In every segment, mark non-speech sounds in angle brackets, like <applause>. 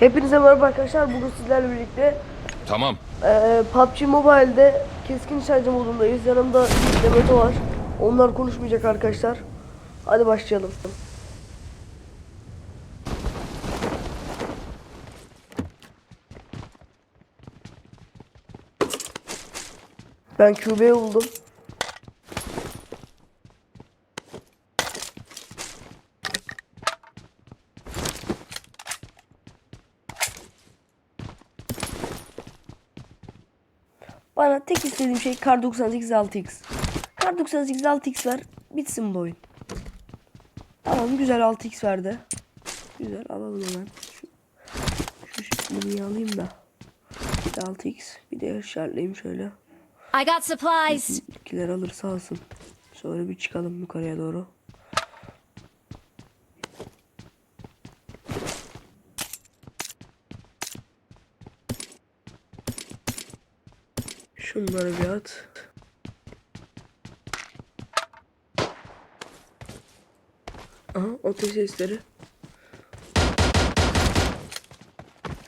Hepinize merhaba arkadaşlar. Bugün sizlerle birlikte Tamam. eee PUBG Mobile'de keskin nişancı modundayız. Yanımda Meto var. Onlar konuşmayacak arkadaşlar. Hadi başlayalım. Ben QB'yi buldum. Bana tek istediğim şey Kar 98 6X. Kar 98 6X ver. Bitsin bu oyun. Tamam güzel 6X verdi. Güzel alalım hemen. Şu, şu şekilde alayım da. Bir de 6X. Bir de işaretleyeyim şöyle. I got supplies. İkiler alırsa alsın. Sonra bir çıkalım yukarıya doğru. Şunları bir at. Aha otel sesleri.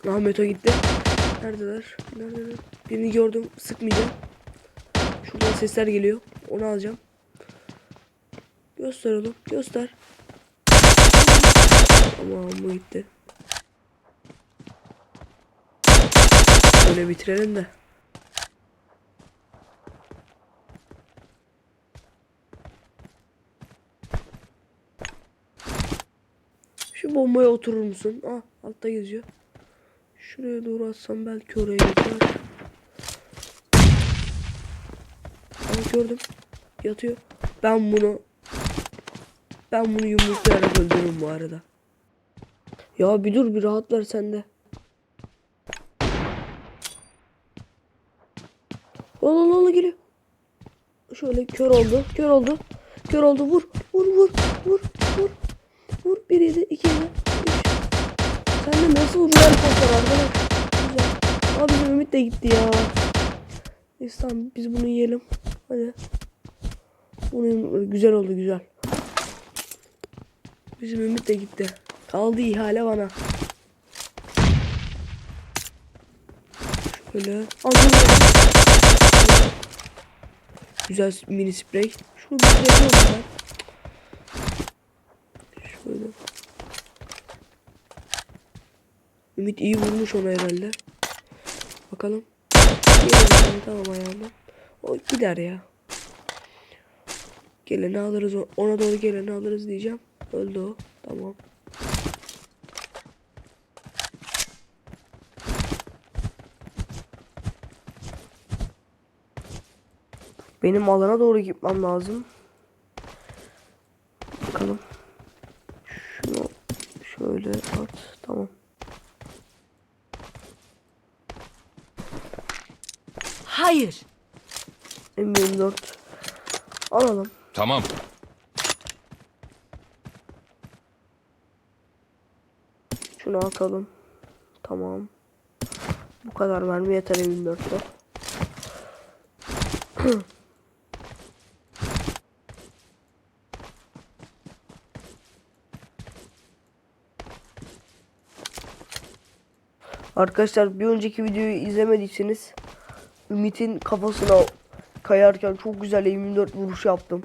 Ahmet o gitti. Neredeler? Neredeler? Birini gördüm. Sıkmayacağım. Şuradan sesler geliyor. Onu alacağım. Göster oğlum. Göster. Tamam bu gitti. Böyle bitirelim de. Şu bombaya oturur musun? Ah altta geziyor. Şuraya doğru atsam belki oraya geçer. Aa, gördüm. Yatıyor. Ben bunu ben bunu yumruklayarak öldürürüm bu arada. Ya bir dur bir rahat ver sen de. Ola ola geliyor. Şöyle kör oldu. Kör oldu. Kör oldu. Vur. Vur vur. Vur. Vur. Vur. Bir yedi. iki yedi. Üç. Sen de nasıl vuruyor arkadaşlar arkadaş. Güzel. Aa Ümit de gitti ya. Neyse tamam biz bunu yiyelim. Hadi. Bunu güzel oldu güzel. Bizim Ümit de gitti. Kaldı ihale bana. Şöyle. Al bunu. Güzel mini sprey. Şunu bir yapıyorum ben. Şöyle. Ümit iyi vurmuş ona herhalde. Bakalım. Yerim tamam ayağımda. O gider ya. Geleni alırız. Ona doğru geleni alırız diyeceğim. Öldü o. Tamam. Benim alana doğru gitmem lazım. Bakalım. Şunu şöyle at. Tamam. Hayır. M24 alalım. Tamam. Şunu atalım. Tamam. Bu kadar mermi yeter M24'te. <clears throat> Arkadaşlar bir önceki videoyu izlemediyseniz Ümit'in kafasına kayarken çok güzel M24 vuruş yaptım.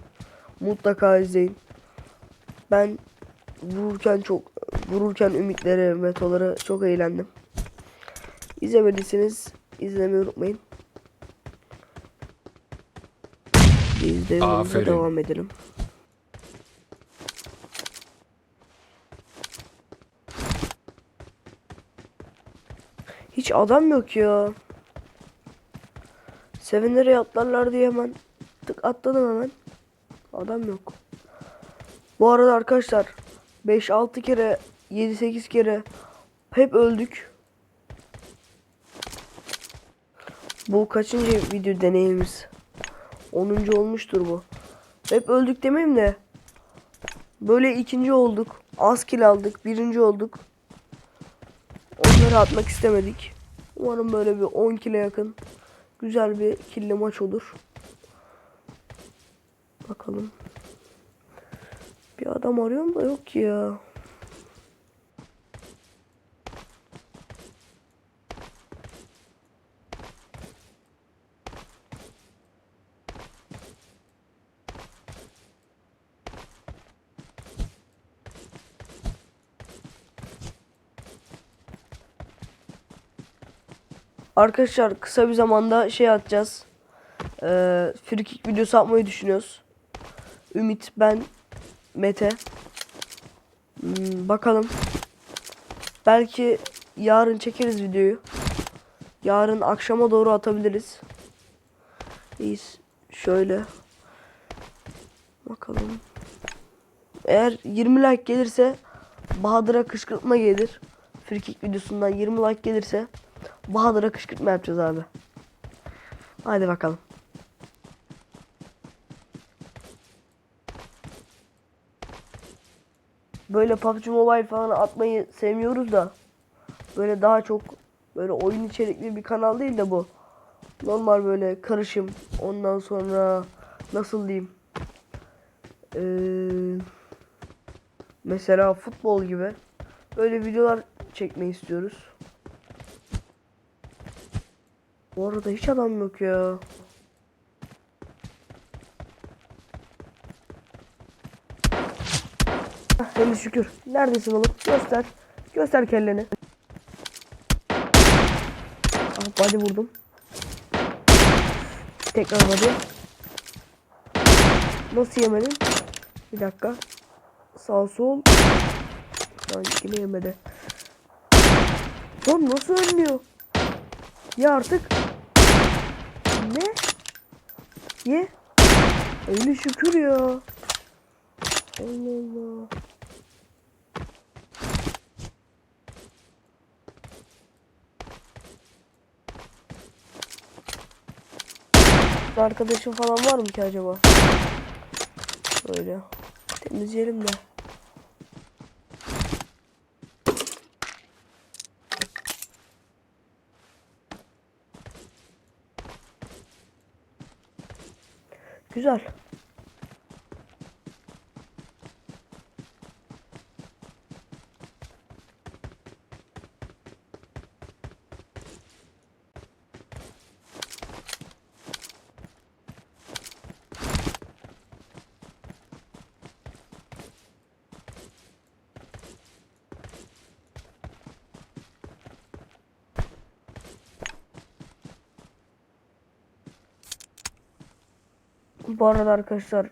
Mutlaka izleyin. Ben vururken çok vururken ümitlere, metolara çok eğlendim. İzlemediyseniz izlemeyi unutmayın. Biz de devam edelim. Hiç adam yok ya. Sevenlere atlarlar diye hemen tık atladım hemen. Adam yok. Bu arada arkadaşlar 5-6 kere 7-8 kere hep öldük. Bu kaçıncı video deneyimiz? 10. olmuştur bu. Hep öldük demeyeyim de böyle ikinci olduk. Az kill aldık. Birinci olduk. Onları atmak istemedik. Umarım böyle bir 10 kile yakın güzel bir killi maç olur. Bakalım. Bir adam arıyorum da yok ya. Arkadaşlar kısa bir zamanda şey atacağız. Ee, free videosu atmayı düşünüyoruz. Ümit, ben, Mete. Hmm, bakalım. Belki yarın çekeriz videoyu. Yarın akşama doğru atabiliriz. İyiyiz. Şöyle. Bakalım. Eğer 20 like gelirse Bahadır'a kışkırtma gelir. Frikik videosundan 20 like gelirse Bahadır'a kışkırtma yapacağız abi. Hadi bakalım. Böyle PUBG Mobile falan atmayı sevmiyoruz da böyle daha çok böyle oyun içerikli bir kanal değil de bu. Normal böyle karışım. Ondan sonra nasıl diyeyim? Ee, mesela futbol gibi böyle videolar çekmeyi istiyoruz. Bu arada hiç adam yok ya. Hah, Hele şükür. Neredesin oğlum? Göster. Göster kelleni. Ah body vurdum. Tekrar body. Nasıl yemedin? Bir dakika. Sağ sol. Yine yemedi. Lan nasıl ölmüyor? Ya artık. Ne? Ye. Öyle şükür ya. Allah Allah. Arkadaşım falan var mı ki acaba? Böyle. Temizleyelim de. Güzel. Bu arada arkadaşlar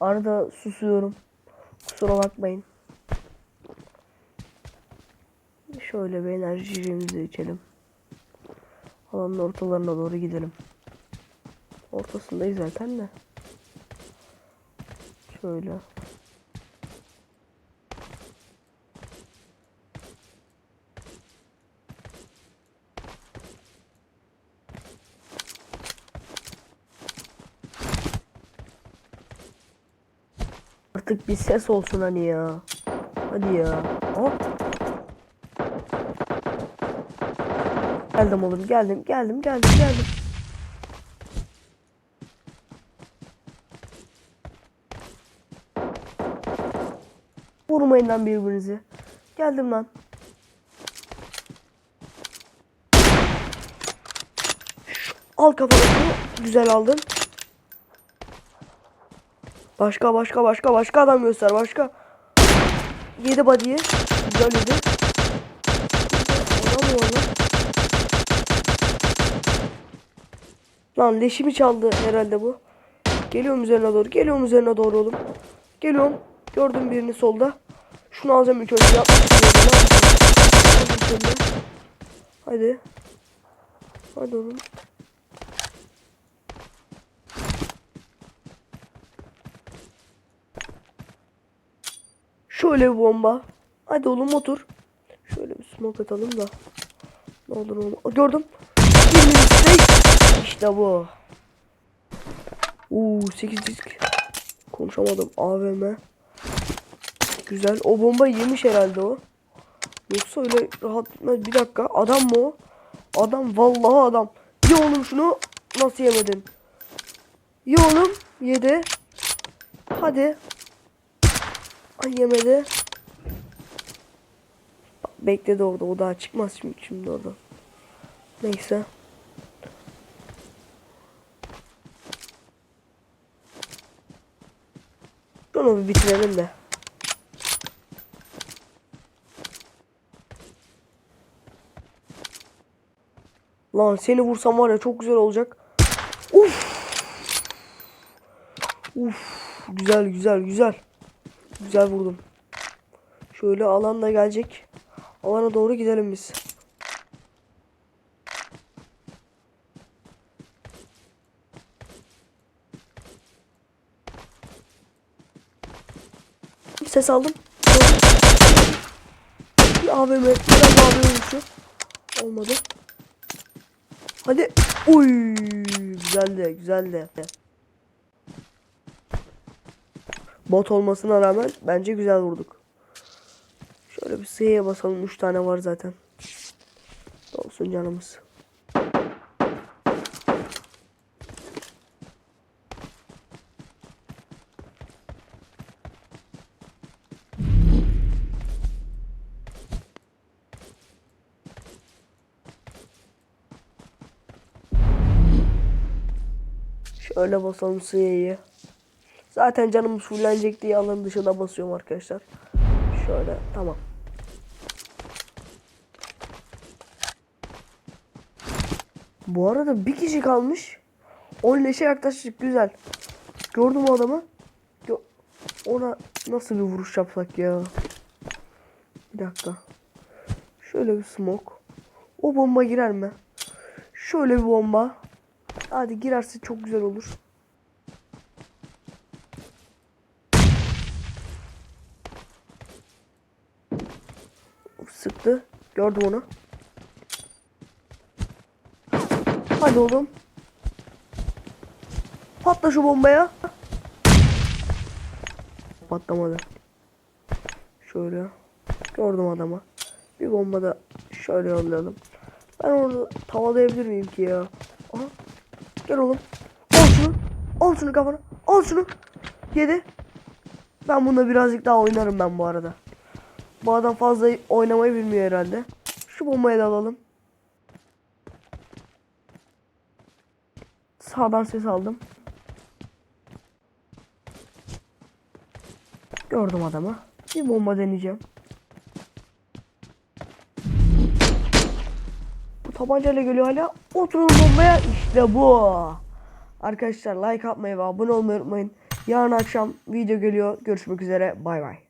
arada susuyorum. Kusura bakmayın. Şöyle bir enerjimizi içelim. Alanın ortalarına doğru gidelim. Ortasındayız zaten de. Şöyle. Artık bir ses olsun hani ya. Hadi ya. Hop. Geldim oğlum geldim geldim geldim geldim. Vurmayın lan birbirinizi. Geldim lan. Al kafasını güzel aldın. Başka başka başka başka adam göster başka. Yedi body'yi. Güzel yedi. Var lan? Lan leşimi çaldı herhalde bu. Geliyorum üzerine doğru. Geliyorum üzerine doğru oğlum. Geliyorum. Gördüm birini solda. Şunu alacağım ilk önce. Yapmak. Hadi. Hadi oğlum. Şöyle bir bomba. Hadi oğlum otur. Şöyle bir smoke atalım da. Ne olur oğlum. Gördüm. İşte bu. Uuu 8 disk. Konuşamadım. AVM. Güzel. O bomba yemiş herhalde o. Yoksa öyle rahat gitmez. Bir dakika. Adam mı o? Adam vallahi adam. Ye oğlum şunu. Nasıl yemedin? Ye oğlum. Yedi. Hadi. Ay yemedi. Bekledi orada. O daha çıkmaz şimdi, şimdi orada. Neyse. Şunu bir bitirelim de. Lan seni vursam var ya çok güzel olacak. Uf. Uf. Güzel güzel güzel. Güzel vurdum. Şöyle alan da gelecek. Alana doğru gidelim biz. Ses aldım. Bir AVM, biraz AVM vuruşu. Olmadı. Hadi. Uy, güzeldi, güzeldi. Bot olmasına rağmen bence güzel vurduk. Şöyle bir S'ye basalım. 3 tane var zaten. Olsun canımız. Şöyle basalım S'ye. Zaten canımız fullenecek diye alanın dışına basıyorum arkadaşlar. Şöyle tamam. Bu arada bir kişi kalmış. 10 leşe yaklaştık güzel. Gördüm o adamı. Ona nasıl bir vuruş yapsak ya? Bir dakika. Şöyle bir smoke. O bomba girer mi? Şöyle bir bomba. Hadi girerse çok güzel olur. Sıktı. Gördüm onu. Hadi oğlum. Patla şu bombaya. Patlamadı. Şöyle. Gördüm adamı. Bir bomba da şöyle yollayalım. Ben orada tavalayabilir miyim ki ya? Aha. Gel oğlum. Al şunu. Al şunu kafana. Al şunu. Yedi. Ben bununla birazcık daha oynarım ben bu arada. Bu adam fazla oynamayı bilmiyor herhalde. Şu bombayı da alalım. Sağdan ses aldım. Gördüm adamı. Bir bomba deneyeceğim. Bu tabancayla geliyor hala. Oturun bombaya. İşte bu. Arkadaşlar like atmayı ve abone olmayı unutmayın. Yarın akşam video geliyor. Görüşmek üzere. Bay bay.